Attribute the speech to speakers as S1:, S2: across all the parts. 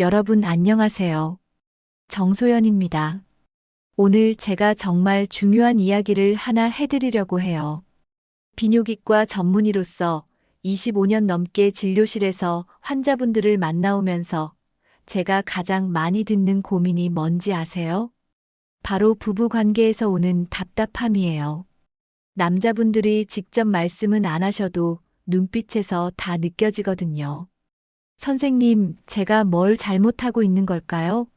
S1: 여러분 안녕하세요. 정소연입니다. 오늘 제가 정말 중요한 이야기를 하나 해드리려고 해요. 비뇨기과 전문의로서 25년 넘게 진료실에서 환자분들을 만나오면서 제가 가장 많이 듣는 고민이 뭔지 아세요? 바로 부부 관계에서 오는 답답함이에요. 남자분들이 직접 말씀은 안 하셔도 눈빛에서 다 느껴지거든요. 선생님, 제가 뭘 잘못하고 있는 걸까요?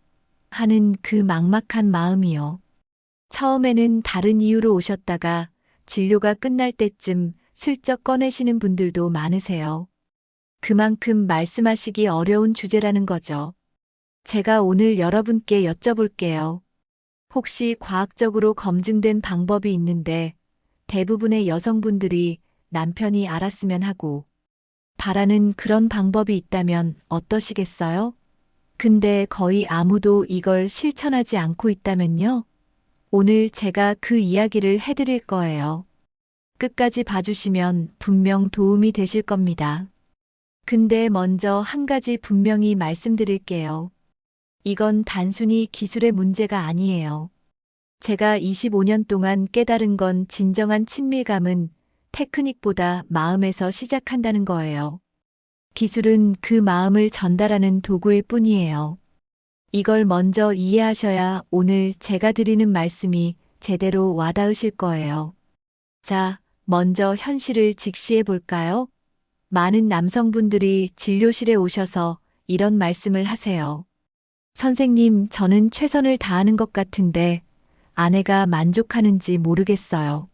S1: 하는 그 막막한 마음이요. 처음에는 다른 이유로 오셨다가 진료가 끝날 때쯤 슬쩍 꺼내시는 분들도 많으세요. 그만큼 말씀하시기 어려운 주제라는 거죠. 제가 오늘 여러분께 여쭤볼게요. 혹시 과학적으로 검증된 방법이 있는데 대부분의 여성분들이 남편이 알았으면 하고 바라는 그런 방법이 있다면 어떠시겠어요? 근데 거의 아무도 이걸 실천하지 않고 있다면요? 오늘 제가 그 이야기를 해드릴 거예요. 끝까지 봐주시면 분명 도움이 되실 겁니다. 근데 먼저 한 가지 분명히 말씀드릴게요. 이건 단순히 기술의 문제가 아니에요. 제가 25년 동안 깨달은 건 진정한 친밀감은 테크닉보다 마음에서 시작한다는 거예요. 기술은 그 마음을 전달하는 도구일 뿐이에요. 이걸 먼저 이해하셔야 오늘 제가 드리는 말씀이 제대로 와닿으실 거예요. 자, 먼저 현실을 직시해 볼까요? 많은 남성분들이 진료실에 오셔서 이런 말씀을 하세요. 선생님, 저는 최선을 다하는 것 같은데 아내가 만족하는지 모르겠어요.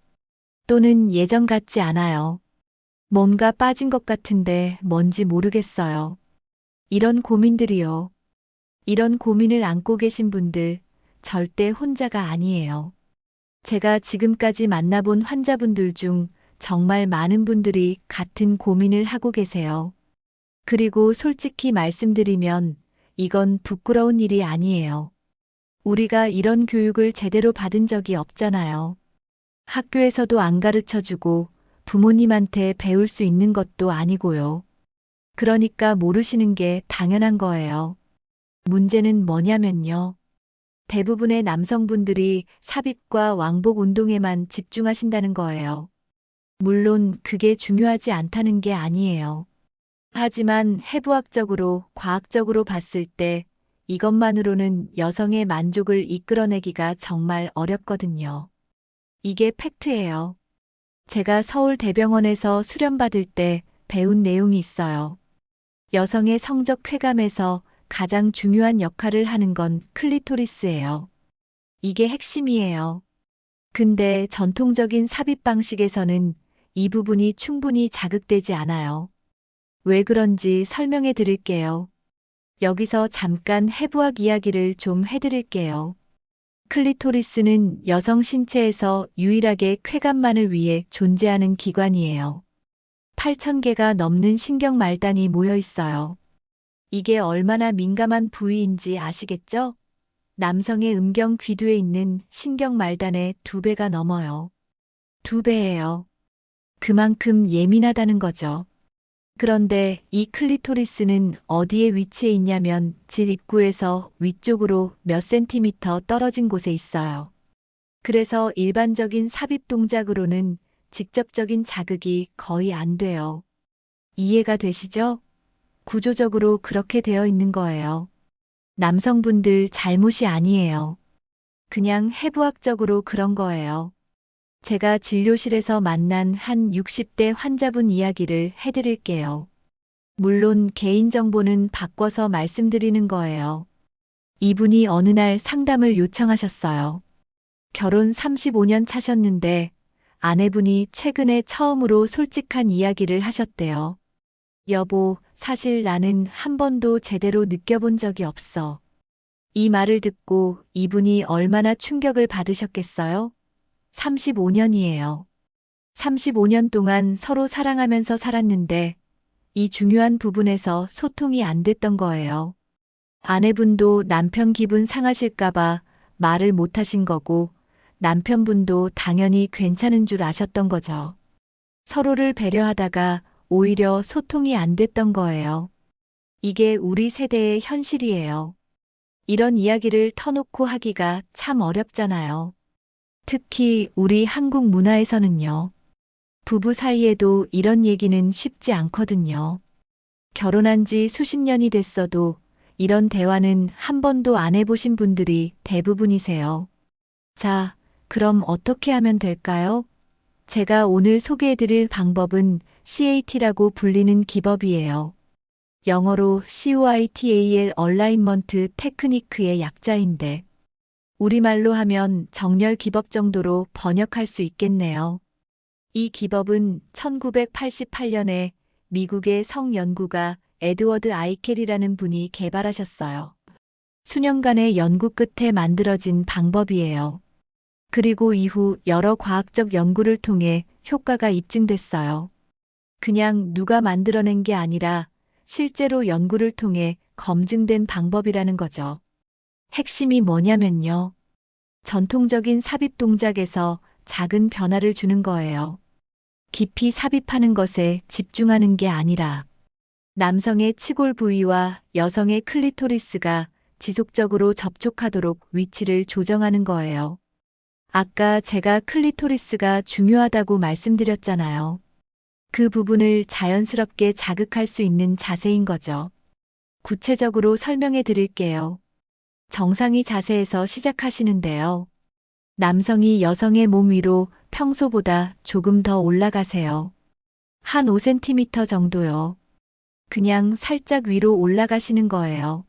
S1: 또는 예전 같지 않아요. 뭔가 빠진 것 같은데 뭔지 모르겠어요. 이런 고민들이요. 이런 고민을 안고 계신 분들 절대 혼자가 아니에요. 제가 지금까지 만나본 환자분들 중 정말 많은 분들이 같은 고민을 하고 계세요. 그리고 솔직히 말씀드리면 이건 부끄러운 일이 아니에요. 우리가 이런 교육을 제대로 받은 적이 없잖아요. 학교에서도 안 가르쳐 주고 부모님한테 배울 수 있는 것도 아니고요. 그러니까 모르시는 게 당연한 거예요. 문제는 뭐냐면요. 대부분의 남성분들이 삽입과 왕복 운동에만 집중하신다는 거예요. 물론 그게 중요하지 않다는 게 아니에요. 하지만 해부학적으로, 과학적으로 봤을 때 이것만으로는 여성의 만족을 이끌어내기가 정말 어렵거든요. 이게 팩트예요. 제가 서울 대병원에서 수련받을 때 배운 내용이 있어요. 여성의 성적 쾌감에서 가장 중요한 역할을 하는 건 클리토리스예요. 이게 핵심이에요. 근데 전통적인 삽입 방식에서는 이 부분이 충분히 자극되지 않아요. 왜 그런지 설명해 드릴게요. 여기서 잠깐 해부학 이야기를 좀 해드릴게요. 클리토리스는 여성 신체에서 유일하게 쾌감만을 위해 존재하는 기관이에요. 8,000개가 넘는 신경 말단이 모여 있어요. 이게 얼마나 민감한 부위인지 아시겠죠? 남성의 음경 귀두에 있는 신경 말단의 두 배가 넘어요. 두 배예요. 그만큼 예민하다는 거죠. 그런데 이 클리토리스는 어디에 위치해 있냐면 질 입구에서 위쪽으로 몇 센티미터 떨어진 곳에 있어요. 그래서 일반적인 삽입 동작으로는 직접적인 자극이 거의 안 돼요. 이해가 되시죠? 구조적으로 그렇게 되어 있는 거예요. 남성분들 잘못이 아니에요. 그냥 해부학적으로 그런 거예요. 제가 진료실에서 만난 한 60대 환자분 이야기를 해드릴게요. 물론 개인정보는 바꿔서 말씀드리는 거예요. 이분이 어느 날 상담을 요청하셨어요. 결혼 35년 차셨는데 아내분이 최근에 처음으로 솔직한 이야기를 하셨대요. 여보, 사실 나는 한 번도 제대로 느껴본 적이 없어. 이 말을 듣고 이분이 얼마나 충격을 받으셨겠어요? 35년이에요. 35년 동안 서로 사랑하면서 살았는데 이 중요한 부분에서 소통이 안 됐던 거예요. 아내분도 남편 기분 상하실까봐 말을 못 하신 거고 남편분도 당연히 괜찮은 줄 아셨던 거죠. 서로를 배려하다가 오히려 소통이 안 됐던 거예요. 이게 우리 세대의 현실이에요. 이런 이야기를 터놓고 하기가 참 어렵잖아요. 특히 우리 한국 문화에서는요. 부부 사이에도 이런 얘기는 쉽지 않거든요. 결혼한 지 수십 년이 됐어도 이런 대화는 한 번도 안 해보신 분들이 대부분이세요. 자, 그럼 어떻게 하면 될까요? 제가 오늘 소개해드릴 방법은 CAT라고 불리는 기법이에요. 영어로 COITAL 얼라인먼트 테크니크의 약자인데, 우리말로 하면 정렬 기법 정도로 번역할 수 있겠네요. 이 기법은 1988년에 미국의 성연구가 에드워드 아이켈이라는 분이 개발하셨어요. 수년간의 연구 끝에 만들어진 방법이에요. 그리고 이후 여러 과학적 연구를 통해 효과가 입증됐어요. 그냥 누가 만들어낸 게 아니라 실제로 연구를 통해 검증된 방법이라는 거죠. 핵심이 뭐냐면요. 전통적인 삽입 동작에서 작은 변화를 주는 거예요. 깊이 삽입하는 것에 집중하는 게 아니라 남성의 치골 부위와 여성의 클리토리스가 지속적으로 접촉하도록 위치를 조정하는 거예요. 아까 제가 클리토리스가 중요하다고 말씀드렸잖아요. 그 부분을 자연스럽게 자극할 수 있는 자세인 거죠. 구체적으로 설명해 드릴게요. 정상이 자세에서 시작하시는데요. 남성이 여성의 몸 위로 평소보다 조금 더 올라가세요. 한 5cm 정도요. 그냥 살짝 위로 올라가시는 거예요.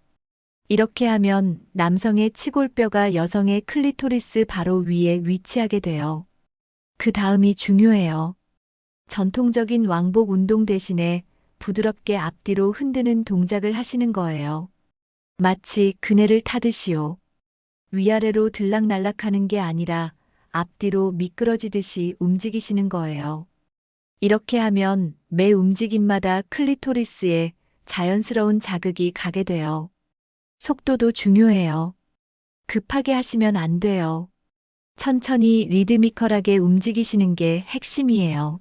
S1: 이렇게 하면 남성의 치골뼈가 여성의 클리토리스 바로 위에 위치하게 돼요. 그 다음이 중요해요. 전통적인 왕복 운동 대신에 부드럽게 앞뒤로 흔드는 동작을 하시는 거예요. 마치 그네를 타듯이요. 위아래로 들락날락하는 게 아니라 앞뒤로 미끄러지듯이 움직이시는 거예요. 이렇게 하면 매 움직임마다 클리토리스에 자연스러운 자극이 가게 돼요. 속도도 중요해요. 급하게 하시면 안 돼요. 천천히 리드미컬하게 움직이시는 게 핵심이에요.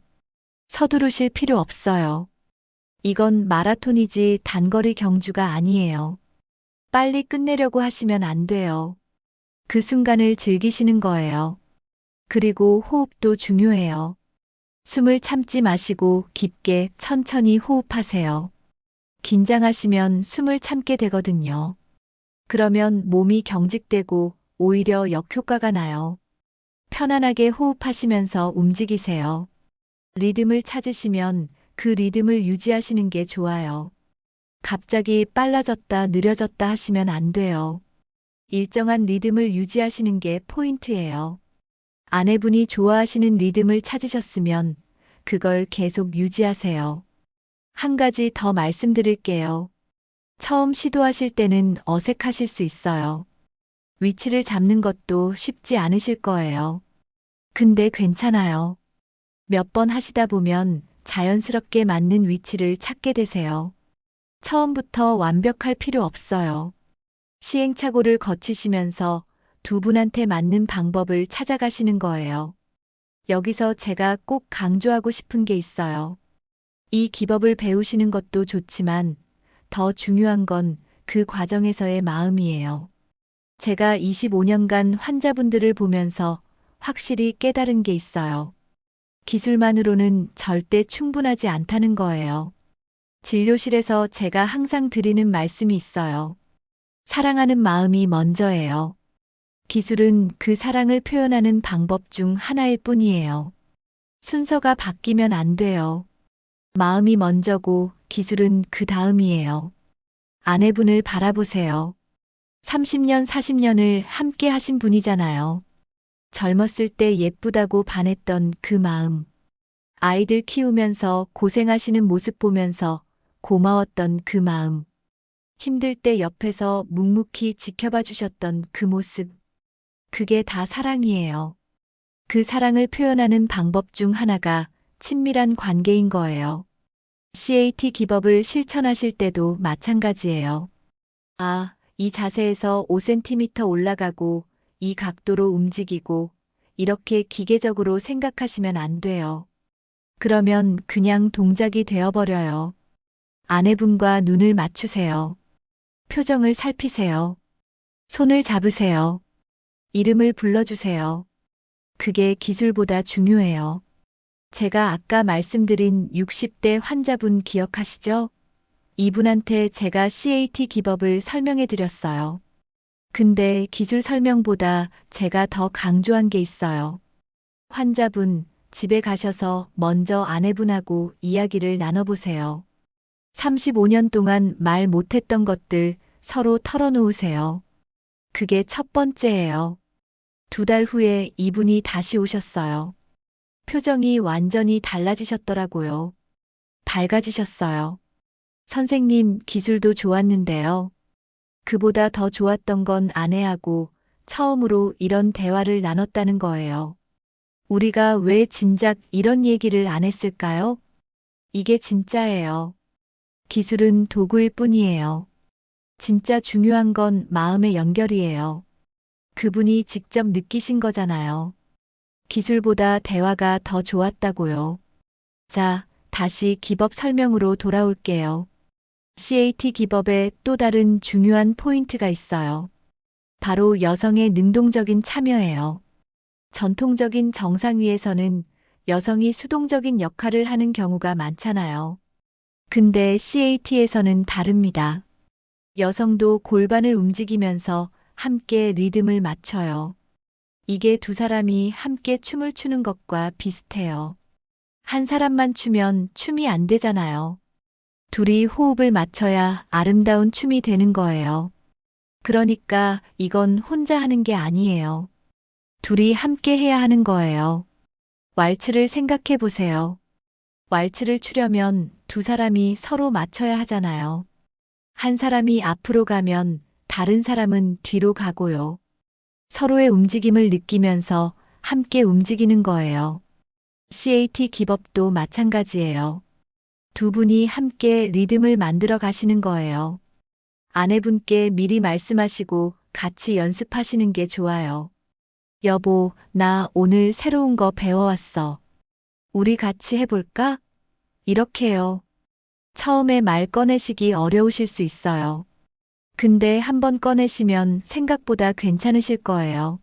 S1: 서두르실 필요 없어요. 이건 마라톤이지 단거리 경주가 아니에요. 빨리 끝내려고 하시면 안 돼요. 그 순간을 즐기시는 거예요. 그리고 호흡도 중요해요. 숨을 참지 마시고 깊게 천천히 호흡하세요. 긴장하시면 숨을 참게 되거든요. 그러면 몸이 경직되고 오히려 역효과가 나요. 편안하게 호흡하시면서 움직이세요. 리듬을 찾으시면 그 리듬을 유지하시는 게 좋아요. 갑자기 빨라졌다 느려졌다 하시면 안 돼요. 일정한 리듬을 유지하시는 게 포인트예요. 아내분이 좋아하시는 리듬을 찾으셨으면 그걸 계속 유지하세요. 한 가지 더 말씀드릴게요. 처음 시도하실 때는 어색하실 수 있어요. 위치를 잡는 것도 쉽지 않으실 거예요. 근데 괜찮아요. 몇 번 하시다 보면 자연스럽게 맞는 위치를 찾게 되세요. 처음부터 완벽할 필요 없어요. 시행착오를 거치시면서 두 분한테 맞는 방법을 찾아가시는 거예요. 여기서 제가 꼭 강조하고 싶은 게 있어요. 이 기법을 배우시는 것도 좋지만 더 중요한 건 그 과정에서의 마음이에요. 제가 25년간 환자분들을 보면서 확실히 깨달은 게 있어요. 기술만으로는 절대 충분하지 않다는 거예요. 진료실에서 제가 항상 드리는 말씀이 있어요. 사랑하는 마음이 먼저예요. 기술은 그 사랑을 표현하는 방법 중 하나일 뿐이에요. 순서가 바뀌면 안 돼요. 마음이 먼저고 기술은 그 다음이에요. 아내분을 바라보세요. 30년, 40년을 함께 하신 분이잖아요. 젊었을 때 예쁘다고 반했던 그 마음. 아이들 키우면서 고생하시는 모습 보면서 고마웠던 그 마음. 힘들 때 옆에서 묵묵히 지켜봐 주셨던 그 모습. 그게 다 사랑이에요. 그 사랑을 표현하는 방법 중 하나가 친밀한 관계인 거예요. CAT 기법을 실천하실 때도 마찬가지예요. 아, 이 자세에서 5cm 올라가고 이 각도로 움직이고 이렇게 기계적으로 생각하시면 안 돼요. 그러면 그냥 동작이 되어버려요. 아내분과 눈을 맞추세요. 표정을 살피세요. 손을 잡으세요. 이름을 불러주세요. 그게 기술보다 중요해요. 제가 아까 말씀드린 60대 환자분 기억하시죠? 이분한테 제가 CAT 기법을 설명해 드렸어요. 근데 기술 설명보다 제가 더 강조한 게 있어요. 환자분, 집에 가셔서 먼저 아내분하고 이야기를 나눠보세요. 35년 동안 말 못했던 것들 서로 털어놓으세요. 그게 첫 번째예요. 두 달 후에 이분이 다시 오셨어요. 표정이 완전히 달라지셨더라고요. 밝아지셨어요. 선생님, 기술도 좋았는데요. 그보다 더 좋았던 건 아내하고 처음으로 이런 대화를 나눴다는 거예요. 우리가 왜 진작 이런 얘기를 안 했을까요? 이게 진짜예요. 기술은 도구일 뿐이에요. 진짜 중요한 건 마음의 연결이에요. 그분이 직접 느끼신 거잖아요. 기술보다 대화가 더 좋았다고요. 자, 다시 기법 설명으로 돌아올게요. CAT 기법에 또 다른 중요한 포인트가 있어요. 바로 여성의 능동적인 참여예요. 전통적인 정상 위에서는 여성이 수동적인 역할을 하는 경우가 많잖아요. 근데 CAT에서는 다릅니다. 여성도 골반을 움직이면서 함께 리듬을 맞춰요. 이게 두 사람이 함께 춤을 추는 것과 비슷해요. 한 사람만 추면 춤이 안 되잖아요. 둘이 호흡을 맞춰야 아름다운 춤이 되는 거예요. 그러니까 이건 혼자 하는 게 아니에요. 둘이 함께 해야 하는 거예요. 왈츠를 생각해 보세요. 왈츠를 추려면 두 사람이 서로 맞춰야 하잖아요. 한 사람이 앞으로 가면 다른 사람은 뒤로 가고요. 서로의 움직임을 느끼면서 함께 움직이는 거예요. CAT 기법도 마찬가지예요. 두 분이 함께 리듬을 만들어 가시는 거예요. 아내분께 미리 말씀하시고 같이 연습하시는 게 좋아요. 여보, 나 오늘 새로운 거 배워왔어. 우리 같이 해볼까? 이렇게요. 처음에 말 꺼내시기 어려우실 수 있어요. 근데 한번 꺼내시면 생각보다 괜찮으실 거예요.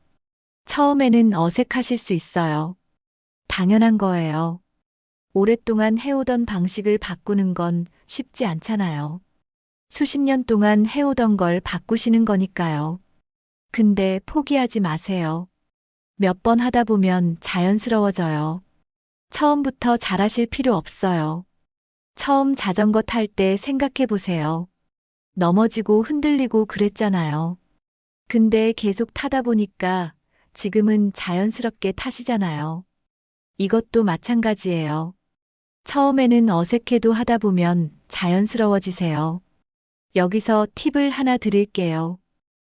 S1: 처음에는 어색하실 수 있어요. 당연한 거예요. 오랫동안 해오던 방식을 바꾸는 건 쉽지 않잖아요. 수십 년 동안 해오던 걸 바꾸시는 거니까요. 근데 포기하지 마세요. 몇 번 하다 보면 자연스러워져요. 처음부터 잘하실 필요 없어요. 처음 자전거 탈 때 생각해 보세요. 넘어지고 흔들리고 그랬잖아요. 근데 계속 타다 보니까 지금은 자연스럽게 타시잖아요. 이것도 마찬가지예요. 처음에는 어색해도 하다 보면 자연스러워지세요. 여기서 팁을 하나 드릴게요.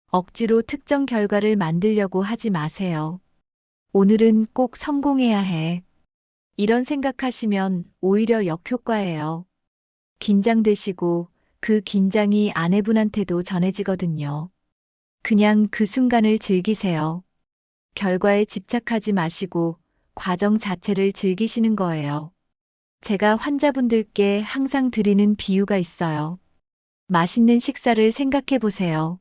S1: 억지로 특정 결과를 만들려고 하지 마세요. 오늘은 꼭 성공해야 해. 이런 생각하시면 오히려 역효과예요. 긴장되시고 그 긴장이 아내분한테도 전해지거든요. 그냥 그 순간을 즐기세요. 결과에 집착하지 마시고 과정 자체를 즐기시는 거예요. 제가 환자분들께 항상 드리는 비유가 있어요. 맛있는 식사를 생각해 보세요.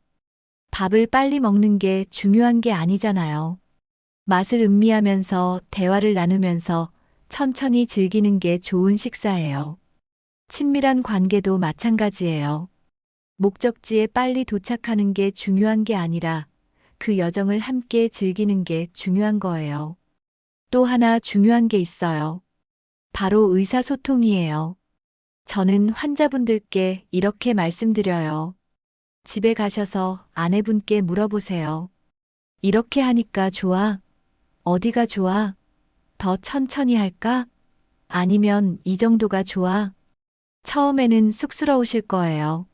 S1: 밥을 빨리 먹는 게 중요한 게 아니잖아요. 맛을 음미하면서 대화를 나누면서 천천히 즐기는 게 좋은 식사예요. 친밀한 관계도 마찬가지예요. 목적지에 빨리 도착하는 게 중요한 게 아니라 그 여정을 함께 즐기는 게 중요한 거예요. 또 하나 중요한 게 있어요. 바로 의사소통이에요. 저는 환자분들께 이렇게 말씀드려요. 집에 가셔서 아내분께 물어보세요. 이렇게 하니까 좋아? 어디가 좋아? 더 천천히 할까? 아니면 이 정도가 좋아? 처음에는 쑥스러우실 거예요.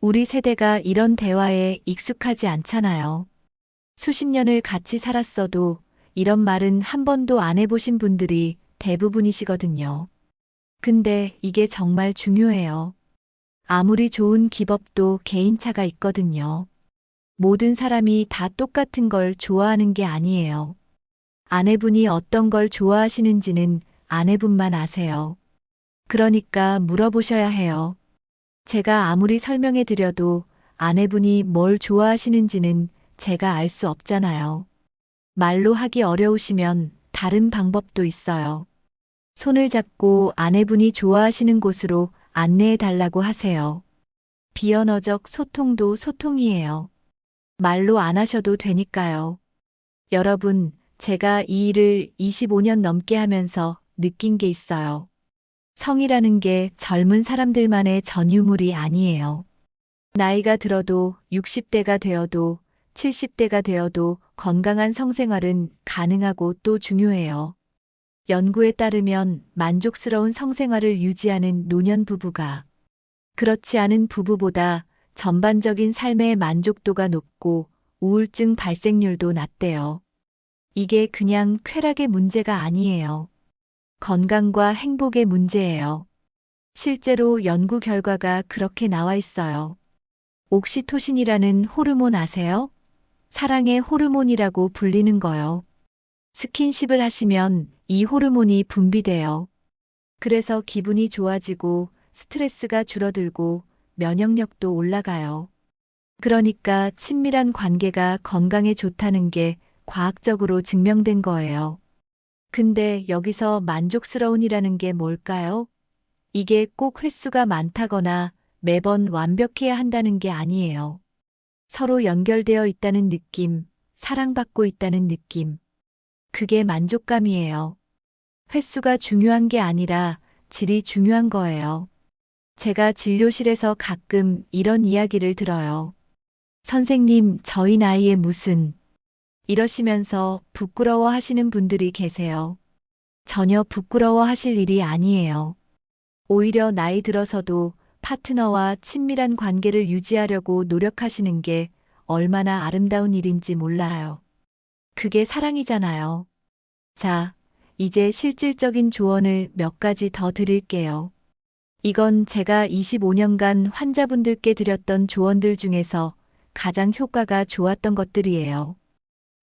S1: 우리 세대가 이런 대화에 익숙하지 않잖아요. 수십 년을 같이 살았어도 이런 말은 한 번도 안 해보신 분들이 대부분이시거든요. 근데 이게 정말 중요해요. 아무리 좋은 기법도 개인차가 있거든요. 모든 사람이 다 똑같은 걸 좋아하는 게 아니에요. 아내분이 어떤 걸 좋아하시는지는 아내분만 아세요. 그러니까 물어보셔야 해요. 제가 아무리 설명해 드려도 아내분이 뭘 좋아하시는지는 제가 알 수 없잖아요. 말로 하기 어려우시면 다른 방법도 있어요. 손을 잡고 아내분이 좋아하시는 곳으로 안내해 달라고 하세요. 비언어적 소통도 소통이에요. 말로 안 하셔도 되니까요. 여러분, 제가 이 일을 25년 넘게 하면서 느낀 게 있어요. 성이라는 게 젊은 사람들만의 전유물이 아니에요. 나이가 들어도 60대가 되어도 70대가 되어도 건강한 성생활은 가능하고 또 중요해요. 연구에 따르면 만족스러운 성생활을 유지하는 노년 부부가 그렇지 않은 부부보다 전반적인 삶의 만족도가 높고 우울증 발생률도 낮대요. 이게 그냥 쾌락의 문제가 아니에요. 건강과 행복의 문제예요. 실제로 연구 결과가 그렇게 나와 있어요. 옥시토신이라는 호르몬 아세요? 사랑의 호르몬이라고 불리는 거요. 스킨십을 하시면 이 호르몬이 분비돼요. 그래서 기분이 좋아지고 스트레스가 줄어들고 면역력도 올라가요. 그러니까 친밀한 관계가 건강에 좋다는 게 과학적으로 증명된 거예요. 근데 여기서 만족스러운이라는 게 뭘까요? 이게 꼭 횟수가 많다거나 매번 완벽해야 한다는 게 아니에요. 서로 연결되어 있다는 느낌, 사랑받고 있다는 느낌. 그게 만족감이에요. 횟수가 중요한 게 아니라 질이 중요한 거예요. 제가 진료실에서 가끔 이런 이야기를 들어요. 선생님, 저희 나이에 무슨 이러시면서 부끄러워 하시는 분들이 계세요. 전혀 부끄러워 하실 일이 아니에요. 오히려 나이 들어서도 파트너와 친밀한 관계를 유지하려고 노력하시는 게 얼마나 아름다운 일인지 몰라요. 그게 사랑이잖아요. 자, 이제 실질적인 조언을 몇 가지 더 드릴게요. 이건 제가 25년간 환자분들께 드렸던 조언들 중에서 가장 효과가 좋았던 것들이에요.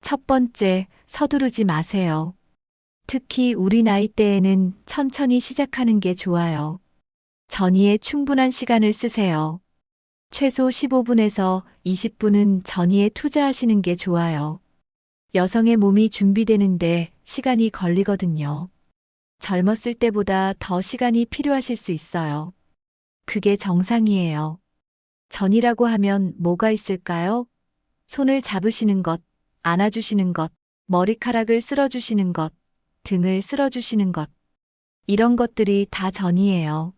S1: 첫 번째, 서두르지 마세요. 특히 우리 나이 때에는 천천히 시작하는 게 좋아요. 전이에 충분한 시간을 쓰세요. 최소 15분에서 20분은 전이에 투자하시는 게 좋아요. 여성의 몸이 준비되는데 시간이 걸리거든요. 젊었을 때보다 더 시간이 필요하실 수 있어요. 그게 정상이에요. 전이라고 하면 뭐가 있을까요? 손을 잡으시는 것, 안아주시는 것, 머리카락을 쓸어주시는 것, 등을 쓸어주시는 것. 이런 것들이 다 전이에요.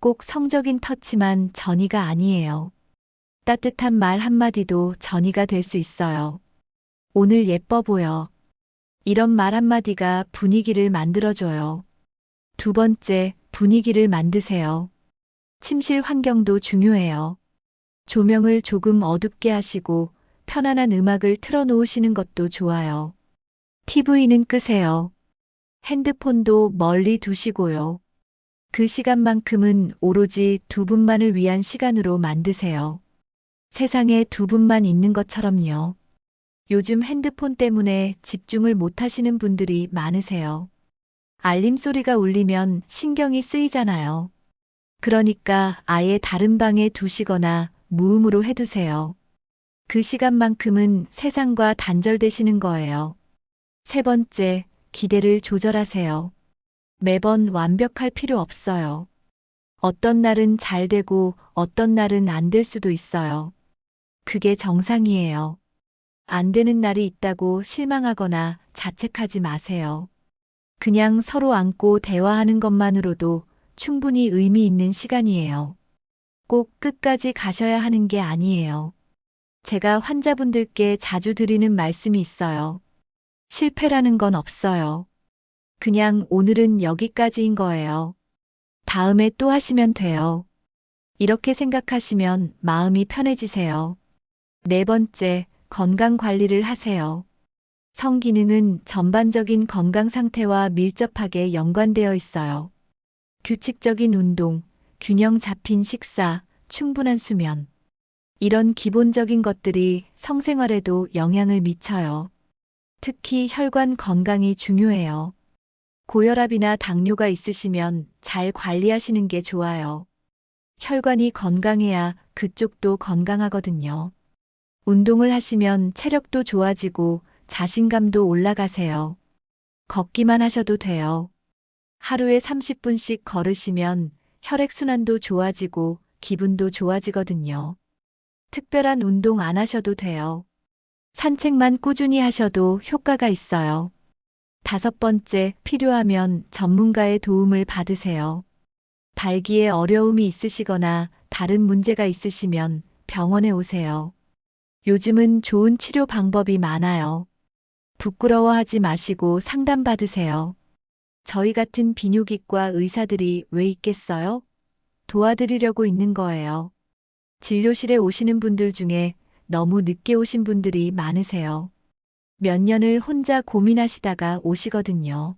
S1: 꼭 성적인 터치만 전이가 아니에요. 따뜻한 말 한마디도 전이가 될 수 있어요. 오늘 예뻐 보여. 이런 말 한마디가 분위기를 만들어줘요. 두 번째, 분위기를 만드세요. 침실 환경도 중요해요. 조명을 조금 어둡게 하시고 편안한 음악을 틀어놓으시는 것도 좋아요. TV는 끄세요. 핸드폰도 멀리 두시고요. 그 시간만큼은 오로지 두 분만을 위한 시간으로 만드세요. 세상에 두 분만 있는 것처럼요. 요즘 핸드폰 때문에 집중을 못 하시는 분들이 많으세요. 알림 소리가 울리면 신경이 쓰이잖아요. 그러니까 아예 다른 방에 두시거나 무음으로 해두세요. 그 시간만큼은 세상과 단절되시는 거예요. 세 번째, 기대를 조절하세요. 매번 완벽할 필요 없어요. 어떤 날은 잘 되고 어떤 날은 안 될 수도 있어요. 그게 정상이에요. 안 되는 날이 있다고 실망하거나 자책하지 마세요. 그냥 서로 안고 대화하는 것만으로도 충분히 의미 있는 시간이에요. 꼭 끝까지 가셔야 하는 게 아니에요. 제가 환자분들께 자주 드리는 말씀이 있어요. 실패라는 건 없어요. 그냥 오늘은 여기까지인 거예요. 다음에 또 하시면 돼요. 이렇게 생각하시면 마음이 편해지세요. 네 번째, 건강 관리를 하세요. 성기능은 전반적인 건강 상태와 밀접하게 연관되어 있어요. 규칙적인 운동, 균형 잡힌 식사, 충분한 수면. 이런 기본적인 것들이 성생활에도 영향을 미쳐요. 특히 혈관 건강이 중요해요. 고혈압이나 당뇨가 있으시면 잘 관리하시는 게 좋아요. 혈관이 건강해야 그쪽도 건강하거든요. 운동을 하시면 체력도 좋아지고 자신감도 올라가세요. 걷기만 하셔도 돼요. 하루에 30분씩 걸으시면 혈액순환도 좋아지고 기분도 좋아지거든요. 특별한 운동 안 하셔도 돼요. 산책만 꾸준히 하셔도 효과가 있어요. 다섯 번째, 필요하면 전문가의 도움을 받으세요. 발기에 어려움이 있으시거나 다른 문제가 있으시면 병원에 오세요. 요즘은 좋은 치료 방법이 많아요. 부끄러워하지 마시고 상담받으세요. 저희 같은 비뇨기과 의사들이 왜 있겠어요? 도와드리려고 있는 거예요. 진료실에 오시는 분들 중에 너무 늦게 오신 분들이 많으세요. 몇 년을 혼자 고민하시다가 오시거든요.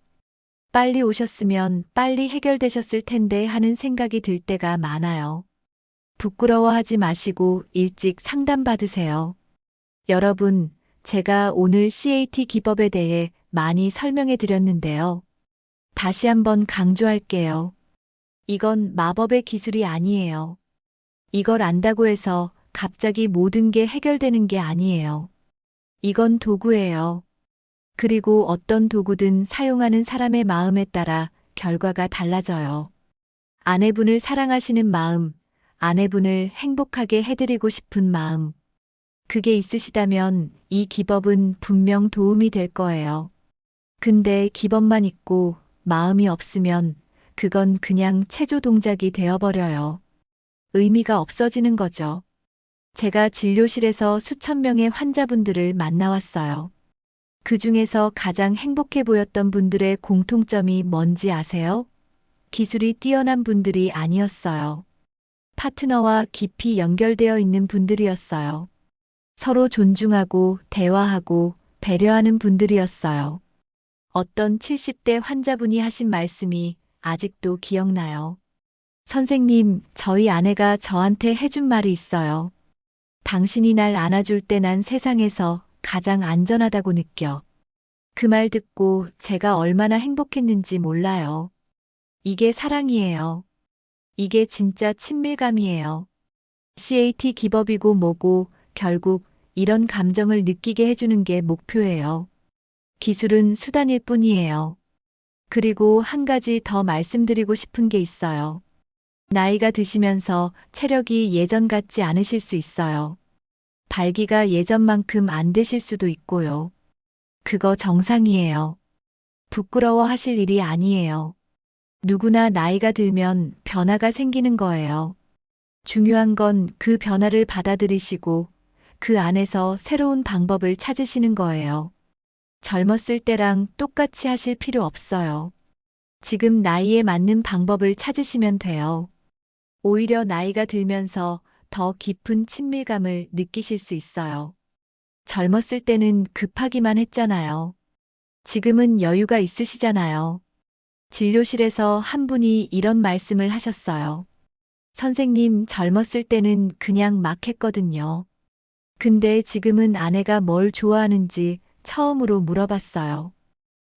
S1: 빨리 오셨으면 빨리 해결되셨을 텐데 하는 생각이 들 때가 많아요. 부끄러워하지 마시고 일찍 상담받으세요. 여러분, 제가 오늘 CAT 기법에 대해 많이 설명해 드렸는데요. 다시 한번 강조할게요. 이건 마법의 기술이 아니에요. 이걸 안다고 해서 갑자기 모든 게 해결되는 게 아니에요. 이건 도구예요. 그리고 어떤 도구든 사용하는 사람의 마음에 따라 결과가 달라져요. 아내분을 사랑하시는 마음, 아내분을 행복하게 해드리고 싶은 마음. 그게 있으시다면 이 기법은 분명 도움이 될 거예요. 근데 기법만 있고 마음이 없으면 그건 그냥 체조 동작이 되어버려요. 의미가 없어지는 거죠. 제가 진료실에서 수천 명의 환자분들을 만나왔어요. 그 중에서 가장 행복해 보였던 분들의 공통점이 뭔지 아세요? 기술이 뛰어난 분들이 아니었어요. 파트너와 깊이 연결되어 있는 분들이었어요. 서로 존중하고 대화하고 배려하는 분들이었어요. 어떤 70대 환자분이 하신 말씀이 아직도 기억나요. 선생님, 저희 아내가 저한테 해준 말이 있어요. 당신이 날 안아줄 때 난 세상에서 가장 안전하다고 느껴. 그 말 듣고 제가 얼마나 행복했는지 몰라요. 이게 사랑이에요. 이게 진짜 친밀감이에요. CAT 기법이고 뭐고 결국 이런 감정을 느끼게 해주는 게 목표예요. 기술은 수단일 뿐이에요. 그리고 한 가지 더 말씀드리고 싶은 게 있어요. 나이가 드시면서 체력이 예전 같지 않으실 수 있어요. 발기가 예전만큼 안 되실 수도 있고요. 그거 정상이에요. 부끄러워 하실 일이 아니에요. 누구나 나이가 들면 변화가 생기는 거예요. 중요한 건 그 변화를 받아들이시고 그 안에서 새로운 방법을 찾으시는 거예요. 젊었을 때랑 똑같이 하실 필요 없어요. 지금 나이에 맞는 방법을 찾으시면 돼요. 오히려 나이가 들면서 더 깊은 친밀감을 느끼실 수 있어요. 젊었을 때는 급하기만 했잖아요. 지금은 여유가 있으시잖아요. 진료실에서 한 분이 이런 말씀을 하셨어요. 선생님, 젊었을 때는 그냥 막 했거든요. 근데 지금은 아내가 뭘 좋아하는지 처음으로 물어봤어요.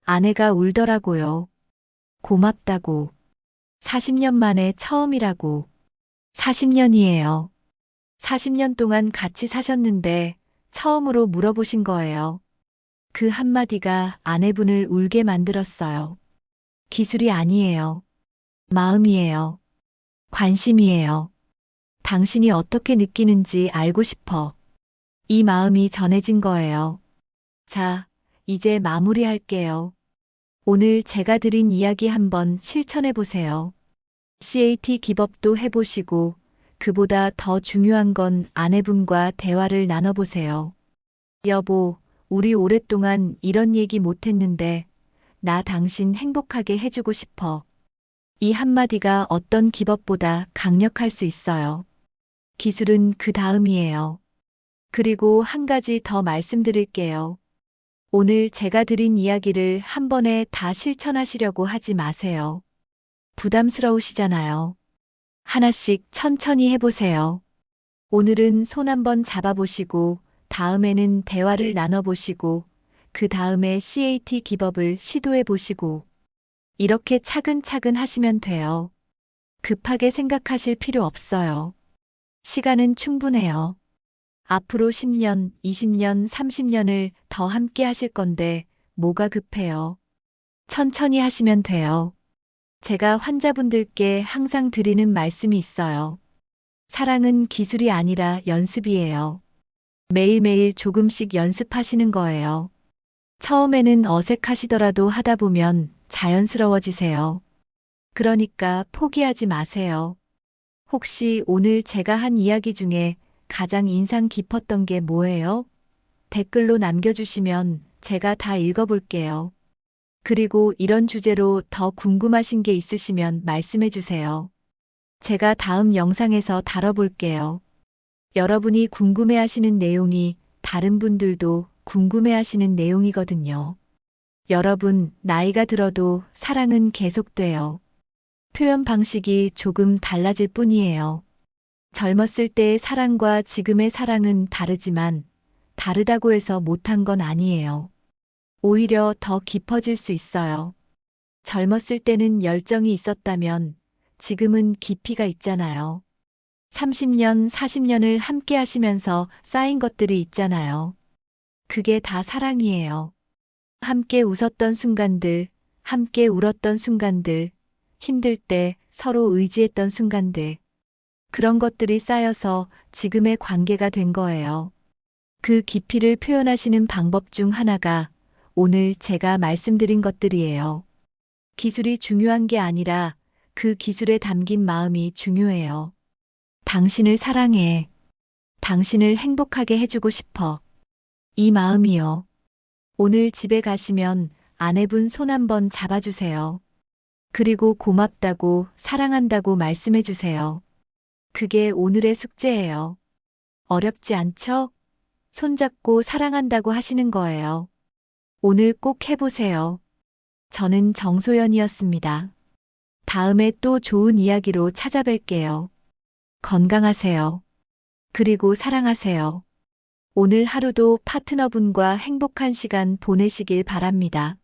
S1: 아내가 울더라고요. 고맙다고. 40년 만에 처음이라고. 40년이에요. 40년 동안 같이 사셨는데 처음으로 물어보신 거예요. 그 한마디가 아내분을 울게 만들었어요. 기술이 아니에요. 마음이에요. 관심이에요. 당신이 어떻게 느끼는지 알고 싶어. 이 마음이 전해진 거예요. 자, 이제 마무리할게요. 오늘 제가 드린 이야기 한번 실천해 보세요. CAT 기법도 해보시고, 그보다 더 중요한 건 아내분과 대화를 나눠보세요. 여보, 우리 오랫동안 이런 얘기 못했는데, 나 당신 행복하게 해주고 싶어. 이 한마디가 어떤 기법보다 강력할 수 있어요. 기술은 그 다음이에요. 그리고 한 가지 더 말씀드릴게요. 오늘 제가 드린 이야기를 한 번에 다 실천하시려고 하지 마세요. 부담스러우시잖아요. 하나씩 천천히 해보세요. 오늘은 손 한번 잡아보시고, 다음에는 대화를 나눠보시고, 그 다음에 CAT 기법을 시도해보시고, 이렇게 차근차근 하시면 돼요. 급하게 생각하실 필요 없어요. 시간은 충분해요. 앞으로 10년, 20년, 30년을 더 함께 하실 건데 뭐가 급해요? 천천히 하시면 돼요. 제가 환자분들께 항상 드리는 말씀이 있어요. 사랑은 기술이 아니라 연습이에요. 매일매일 조금씩 연습하시는 거예요. 처음에는 어색하시더라도 하다 보면 자연스러워지세요. 그러니까 포기하지 마세요. 혹시 오늘 제가 한 이야기 중에 가장 인상 깊었던 게 뭐예요? 댓글로 남겨주시면 제가 다 읽어볼게요. 그리고 이런 주제로 더 궁금하신 게 있으시면 말씀해 주세요. 제가 다음 영상에서 다뤄볼게요. 여러분이 궁금해 하시는 내용이 다른 분들도 궁금해 하시는 내용이거든요. 여러분, 나이가 들어도 사랑은 계속돼요. 표현 방식이 조금 달라질 뿐이에요. 젊었을 때의 사랑과 지금의 사랑은 다르지만 다르다고 해서 못한 건 아니에요. 오히려 더 깊어질 수 있어요. 젊었을 때는 열정이 있었다면 지금은 깊이가 있잖아요. 30년, 40년을 함께 하시면서 쌓인 것들이 있잖아요. 그게 다 사랑이에요. 함께 웃었던 순간들, 함께 울었던 순간들, 힘들 때 서로 의지했던 순간들. 그런 것들이 쌓여서 지금의 관계가 된 거예요. 그 깊이를 표현하시는 방법 중 하나가 오늘 제가 말씀드린 것들이에요. 기술이 중요한 게 아니라 그 기술에 담긴 마음이 중요해요. 당신을 사랑해. 당신을 행복하게 해주고 싶어. 이 마음이요. 오늘 집에 가시면 아내분 손 한번 잡아주세요. 그리고 고맙다고 사랑한다고 말씀해 주세요. 그게 오늘의 숙제예요. 어렵지 않죠? 손잡고 사랑한다고 하시는 거예요. 오늘 꼭 해보세요. 저는 정소연이었습니다. 다음에 또 좋은 이야기로 찾아뵐게요. 건강하세요. 그리고 사랑하세요. 오늘 하루도 파트너분과 행복한 시간 보내시길 바랍니다.